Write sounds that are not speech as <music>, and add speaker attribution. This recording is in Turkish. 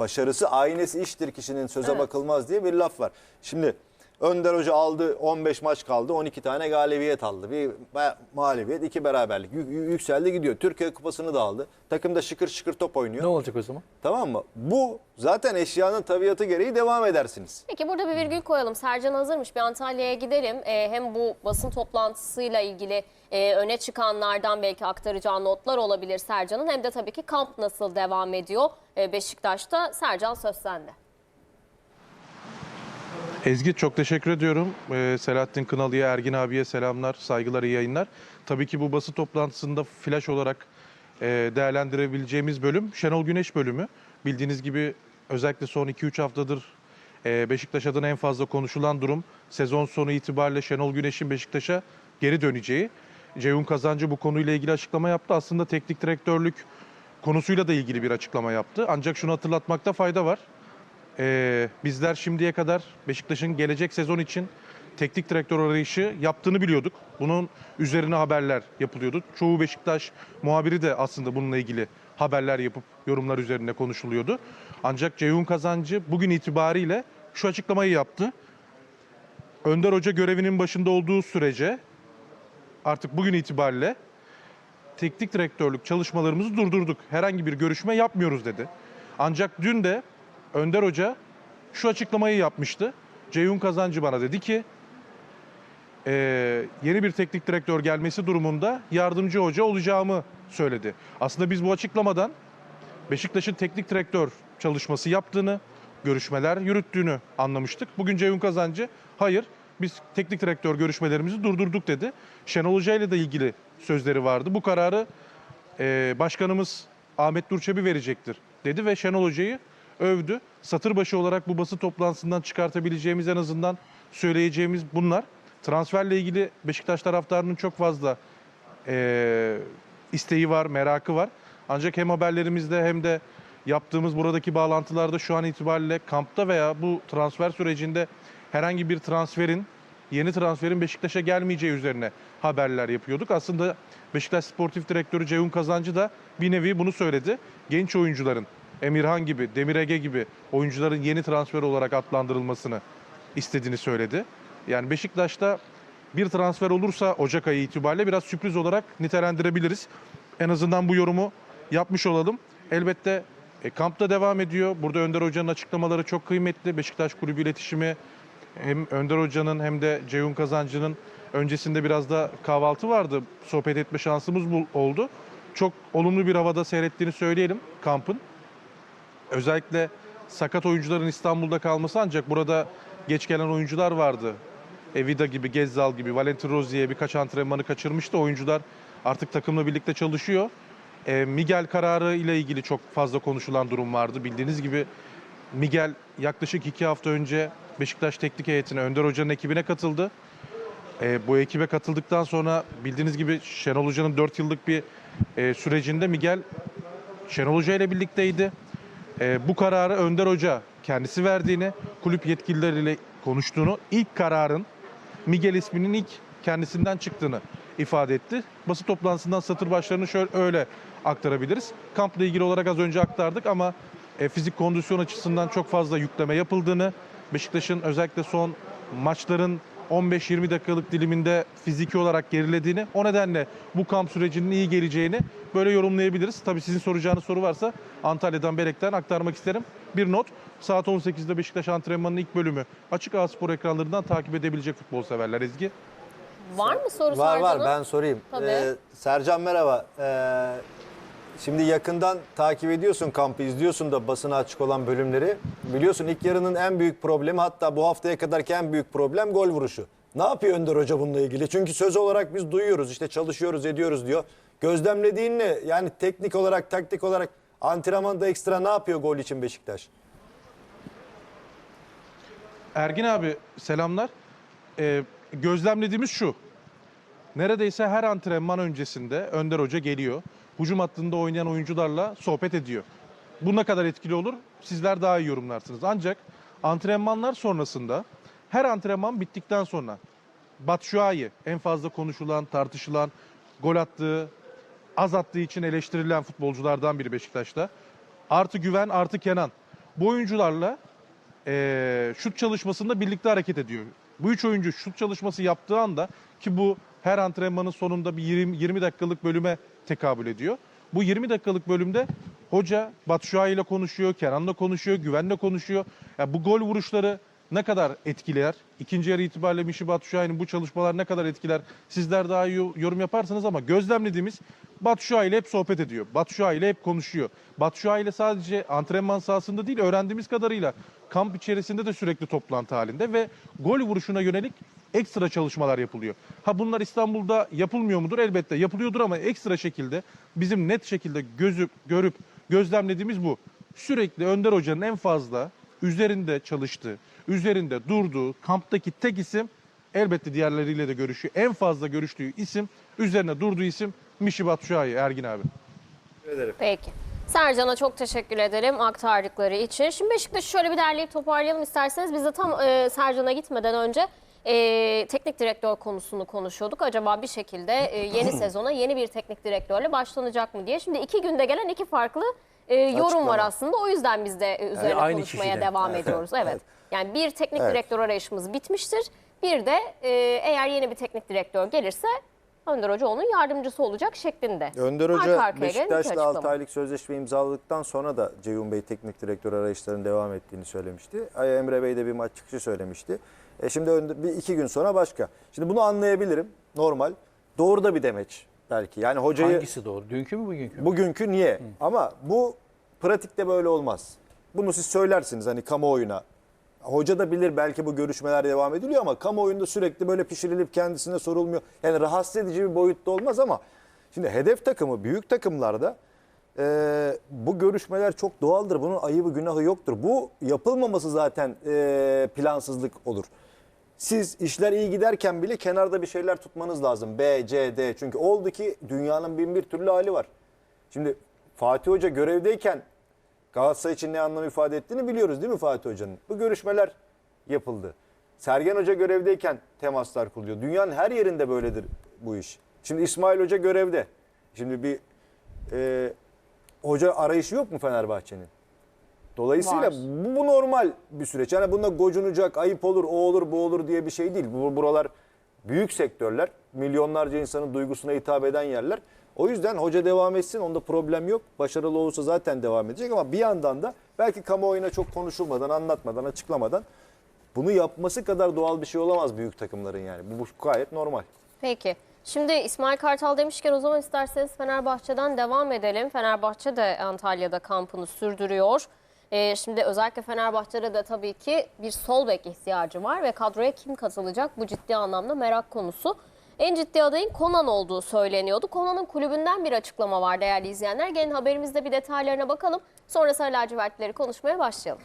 Speaker 1: başarısı aynesi iştir kişinin söze
Speaker 2: Evet.
Speaker 1: bakılmaz diye bir laf var. Şimdi Önder Hoca aldı 15 maç kaldı 12 tane galibiyet aldı. Bir mağlubiyet iki beraberlik yük- yükseldi gidiyor. Türkiye kupasını da aldı. Takım da şıkır şıkır top oynuyor.
Speaker 3: Ne olacak o zaman?
Speaker 1: Tamam mı? Bu zaten eşyanın tabiatı gereği devam edersiniz.
Speaker 2: Peki burada bir virgül koyalım. Sercan hazırmış. Bir Antalya'ya gidelim. Ee, hem bu basın toplantısıyla ilgili e, öne çıkanlardan belki aktaracağı notlar olabilir Sercan'ın. Hem de tabii ki kamp nasıl devam ediyor e, Beşiktaş'ta. Sercan söz sende.
Speaker 4: Ezgi çok teşekkür ediyorum. Ee, Selahattin Kınalı'ya, Ergin abiye selamlar, saygılar, iyi yayınlar. Tabii ki bu basın toplantısında flash olarak e, değerlendirebileceğimiz bölüm Şenol Güneş bölümü. Bildiğiniz gibi özellikle son 2-3 haftadır e, Beşiktaş adına en fazla konuşulan durum sezon sonu itibariyle Şenol Güneş'in Beşiktaş'a geri döneceği. Ceyhun Kazancı bu konuyla ilgili açıklama yaptı. Aslında teknik direktörlük konusuyla da ilgili bir açıklama yaptı. Ancak şunu hatırlatmakta fayda var. Ee, bizler şimdiye kadar Beşiktaş'ın gelecek sezon için teknik direktör arayışı yaptığını biliyorduk. Bunun üzerine haberler yapılıyordu. Çoğu Beşiktaş muhabiri de aslında bununla ilgili haberler yapıp yorumlar üzerine konuşuluyordu. Ancak Ceyhun Kazancı bugün itibariyle şu açıklamayı yaptı. Önder Hoca görevinin başında olduğu sürece artık bugün itibariyle teknik direktörlük çalışmalarımızı durdurduk. Herhangi bir görüşme yapmıyoruz dedi. Ancak dün de Önder Hoca şu açıklamayı yapmıştı. Ceyhun Kazancı bana dedi ki eee, yeni bir teknik direktör gelmesi durumunda yardımcı hoca olacağımı söyledi. Aslında biz bu açıklamadan Beşiktaş'ın teknik direktör çalışması yaptığını, görüşmeler yürüttüğünü anlamıştık. Bugün Ceyhun Kazancı hayır biz teknik direktör görüşmelerimizi durdurduk dedi. Şenol Hoca ile de ilgili sözleri vardı. Bu kararı e, başkanımız Ahmet Durçebi verecektir dedi ve Şenol Hoca'yı övdü. Satır başı olarak bu basın toplantısından çıkartabileceğimiz en azından söyleyeceğimiz bunlar. Transferle ilgili Beşiktaş taraftarının çok fazla e, isteği var, merakı var. Ancak hem haberlerimizde hem de yaptığımız buradaki bağlantılarda şu an itibariyle kampta veya bu transfer sürecinde herhangi bir transferin, yeni transferin Beşiktaş'a gelmeyeceği üzerine haberler yapıyorduk. Aslında Beşiktaş Sportif Direktörü Ceyhun Kazancı da bir nevi bunu söyledi. Genç oyuncuların, Emirhan gibi, Demir Ege gibi oyuncuların yeni transfer olarak adlandırılmasını istediğini söyledi. Yani Beşiktaş'ta bir transfer olursa Ocak ayı itibariyle biraz sürpriz olarak nitelendirebiliriz. En azından bu yorumu yapmış olalım. Elbette e, kampta devam ediyor. Burada Önder Hoca'nın açıklamaları çok kıymetli. Beşiktaş Kulübü iletişimi hem Önder Hoca'nın hem de Ceyhun Kazancı'nın öncesinde biraz da kahvaltı vardı. Sohbet etme şansımız oldu. Çok olumlu bir havada seyrettiğini söyleyelim kampın. Özellikle sakat oyuncuların İstanbul'da kalması ancak burada geç gelen oyuncular vardı. Evida gibi, Gezzal gibi, Valentin Rozier birkaç antrenmanı kaçırmıştı. Oyuncular artık takımla birlikte çalışıyor. E, Miguel kararı ile ilgili çok fazla konuşulan durum vardı. Bildiğiniz gibi Miguel yaklaşık iki hafta önce Beşiktaş teknik heyetine, Önder Hoca'nın ekibine katıldı. E, bu ekibe katıldıktan sonra bildiğiniz gibi Şenol Hoca'nın 4 yıllık bir e, sürecinde Miguel Şenol Hoca ile birlikteydi. E, bu kararı Önder Hoca kendisi verdiğini, kulüp yetkilileriyle konuştuğunu, ilk kararın Miguel isminin ilk kendisinden çıktığını ifade etti. Basın toplantısından satır başlarını şöyle öyle aktarabiliriz. Kampla ilgili olarak az önce aktardık ama e, fizik kondisyon açısından çok fazla yükleme yapıldığını, Beşiktaş'ın özellikle son maçların 15-20 dakikalık diliminde fiziki olarak gerilediğini, o nedenle bu kamp sürecinin iyi geleceğini böyle yorumlayabiliriz. Tabii sizin soracağınız soru varsa Antalya'dan Belek'ten aktarmak isterim. Bir not, saat 18'de Beşiktaş antrenmanının ilk bölümü Açık Ağ Spor ekranlarından takip edebilecek futbol severler Ezgi.
Speaker 2: Var mı soru
Speaker 1: Var var
Speaker 2: Sercan'ın?
Speaker 1: ben sorayım.
Speaker 2: Tabii.
Speaker 1: Ee, Sercan merhaba. Ee, şimdi yakından takip ediyorsun kampı, izliyorsun da basına açık olan bölümleri. Biliyorsun ilk yarının en büyük problemi hatta bu haftaya kadarki en büyük problem gol vuruşu. Ne yapıyor Önder Hoca bununla ilgili? Çünkü söz olarak biz duyuyoruz işte çalışıyoruz ediyoruz diyor. Gözlemlediğin ne? Yani teknik olarak taktik olarak antrenmanda ekstra ne yapıyor gol için Beşiktaş?
Speaker 4: Ergin abi selamlar. Ee, gözlemlediğimiz şu. Neredeyse her antrenman öncesinde Önder Hoca geliyor. Hücum hattında oynayan oyuncularla sohbet ediyor. Bu ne kadar etkili olur? Sizler daha iyi yorumlarsınız. Ancak antrenmanlar sonrasında her antrenman bittikten sonra Batshuayi en fazla konuşulan, tartışılan, gol attığı, az attığı için eleştirilen futbolculardan biri Beşiktaş'ta. Artı Güven, artı Kenan. bu oyuncularla eee şut çalışmasında birlikte hareket ediyor. Bu üç oyuncu şut çalışması yaptığı anda ki bu her antrenmanın sonunda bir 20, 20 dakikalık bölüme tekabül ediyor. Bu 20 dakikalık bölümde hoca Batshuayi ile konuşuyor, Kenan'la konuşuyor, Güven'le konuşuyor. Ya bu gol vuruşları ne kadar etkiler? İkinci yarı itibariyle Mişi Batshuayi'nin bu çalışmalar ne kadar etkiler? Sizler daha iyi yorum yaparsınız ama gözlemlediğimiz Batshuayi ile hep sohbet ediyor. Batshuayi ile hep konuşuyor. Batshuayi ile sadece antrenman sahasında değil öğrendiğimiz kadarıyla kamp içerisinde de sürekli toplantı halinde ve gol vuruşuna yönelik ekstra çalışmalar yapılıyor. Ha bunlar İstanbul'da yapılmıyor mudur? Elbette yapılıyordur ama ekstra şekilde bizim net şekilde gözüp görüp gözlemlediğimiz bu. Sürekli Önder Hoca'nın en fazla üzerinde çalıştığı, üzerinde durduğu kamptaki tek isim elbette diğerleriyle de görüşüyor. En fazla görüştüğü isim, üzerine durduğu isim Mişi Batshuayi Ergin abi.
Speaker 2: Peki. Sercan'a çok teşekkür ederim aktardıkları için. Şimdi Beşiktaş'ı şöyle bir derleyip toparlayalım isterseniz. Biz de tam e, Sercan'a gitmeden önce e, teknik direktör konusunu konuşuyorduk. Acaba bir şekilde e, yeni <clears throat> sezona yeni bir teknik direktörle başlanacak mı diye. Şimdi iki günde gelen iki farklı e, yorum
Speaker 1: Açıklama.
Speaker 2: var aslında. O yüzden biz de e, üzerine
Speaker 3: aynı
Speaker 2: konuşmaya
Speaker 3: kişiden.
Speaker 2: devam
Speaker 3: Evet.
Speaker 2: ediyoruz. Evet.
Speaker 1: Evet.
Speaker 2: Yani bir teknik
Speaker 1: Evet.
Speaker 2: direktör arayışımız bitmiştir. Bir de e, eğer yeni bir teknik direktör gelirse Önder Hoca onun yardımcısı olacak şeklinde.
Speaker 1: Önder
Speaker 2: Arka
Speaker 1: Hoca
Speaker 2: arkaya gelen iki
Speaker 1: Beşiktaş'la
Speaker 2: açıklama.
Speaker 1: 6 aylık sözleşme imzaladıktan sonra da Ceyhun Bey teknik direktör arayışlarının devam ettiğini söylemişti. Ay Emre Bey de bir maç çıkışı söylemişti. E şimdi Önder- bir iki gün sonra başka. Şimdi bunu anlayabilirim. Normal. Doğru da bir demeç belki. Yani hocayı
Speaker 3: Hangisi doğru? Dünkü mü bugünkü mü?
Speaker 1: bugünkü niye? Ama bu pratikte böyle olmaz. Bunu siz söylersiniz hani kamuoyuna. Hoca da bilir belki bu görüşmeler devam ediliyor ama kamuoyunda sürekli böyle pişirilip kendisine sorulmuyor. Yani rahatsız edici bir boyutta olmaz ama şimdi hedef takımı büyük takımlarda e, bu görüşmeler çok doğaldır. Bunun ayıbı günahı yoktur. Bu yapılmaması zaten e, plansızlık olur. Siz işler iyi giderken bile kenarda bir şeyler tutmanız lazım. B, C, D. Çünkü oldu ki dünyanın bin bir türlü hali var. Şimdi Fatih Hoca görevdeyken Galatasaray için ne anlam ifade ettiğini biliyoruz değil mi Fatih Hoca'nın? Bu görüşmeler yapıldı. Sergen Hoca görevdeyken temaslar kuruluyor. Dünyanın her yerinde böyledir bu iş. Şimdi İsmail Hoca görevde. Şimdi bir e, hoca arayışı yok mu Fenerbahçe'nin? Dolayısıyla
Speaker 2: Var.
Speaker 1: bu, bu normal bir süreç. Yani bunda gocunacak, ayıp olur, o olur, bu olur diye bir şey değil. Bu buralar büyük sektörler. Milyonlarca insanın duygusuna hitap eden yerler. O yüzden hoca devam etsin. Onda problem yok. Başarılı olursa zaten devam edecek ama bir yandan da belki kamuoyuna çok konuşulmadan, anlatmadan, açıklamadan bunu yapması kadar doğal bir şey olamaz büyük takımların yani. Bu, bu gayet normal.
Speaker 2: Peki. Şimdi İsmail Kartal demişken o zaman isterseniz Fenerbahçe'den devam edelim. Fenerbahçe de Antalya'da kampını sürdürüyor. Ee, şimdi özellikle Fenerbahçe'de de tabii ki bir sol bek ihtiyacı var ve kadroya kim katılacak bu ciddi anlamda merak konusu. En ciddi adayın Konan olduğu söyleniyordu. Konan'ın kulübünden bir açıklama var değerli izleyenler. Gelin haberimizde bir detaylarına bakalım. Sonra Sarı lacivertleri konuşmaya başlayalım.